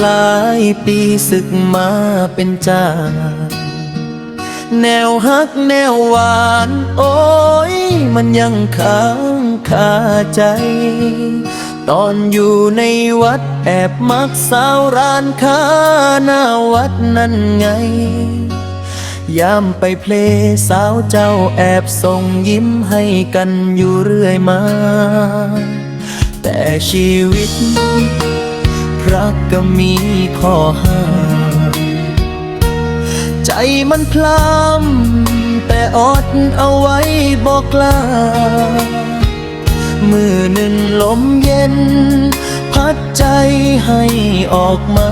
หลายปีศึกมาเป็นจาแนวฮักแนวหวาน โอ้ย มันยังค้างคาใจ ตอนอยู่ในวัดแอบมักสาวร้านค้าหน้าวัดนั่นไง ยามไปเพลสาวเจ้าแอบส่งยิ้มให้กันอยู่เรื่อยมา แต่ชีวิต รักก็มีข้อห้ามใจมันพลำแต่อดเอาไว้บอกกล้ามือหนึ่งลมเย็น พัดใจให้ออกมา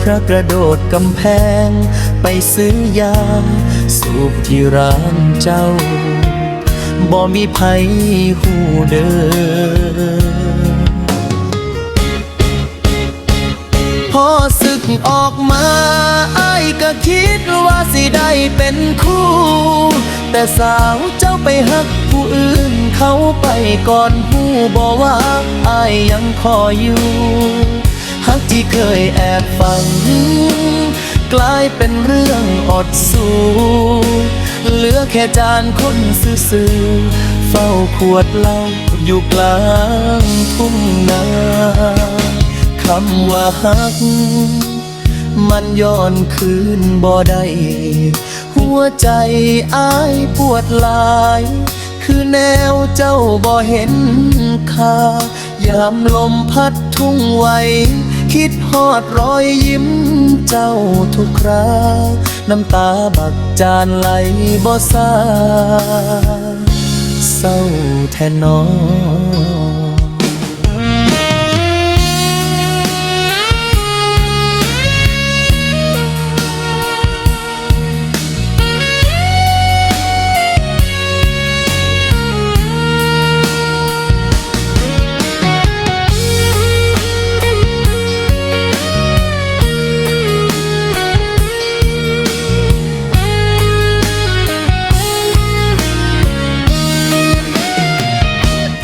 พระกระโดดกำแพง ไปซื้อยา สูบที่ร้านเจ้า บ่มีไผหูเดิน ออกมาไอ้ายก็คิดว่าสิได้เป็นคู่ แต่สาวเจ้าไปหักผู้อื่นเขาไปก่อนหูบอกว่าไอ้ายยังคอยอยู่หักที่เคยแอบฟังกลายเป็นเรื่องอดสู้เหลือแค่จานคนซื่อเฝ้าขวดเหล้าอยู่กลางทุ่งนาคำว่าฮัก มันย้อนคืนบ่ได้หัวใจอ้ายปวดลาย คือแนวเจ้าบ่เห็นค่ายามลมพัดทุ่งไวคิดฮอดรอยยิ้มเจ้าทุกคราน้ำตาบักจานไหลบ่ซาเศร้าแทนน้อง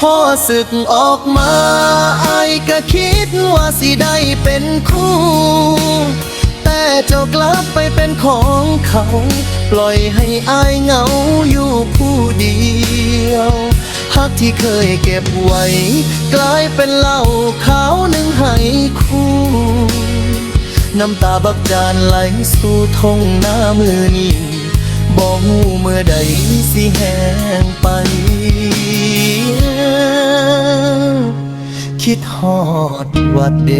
พอศึกออกมาไอ้ายก็คิดว่าสิได้เป็นคู่ แต่เจ้ากลับไปเป็นของเขา ปล่อยให้อายเหงาอยู่ผู้เดียวฮักที่เคยเก็บไว้ กลายเป็นเหล้าขาวหนึ่งให้คู่น้ำตาบักจานไหลสู่ทงหน้ามือนี้บ่หูเมื่อใดสิแห้งไป อดวัดเด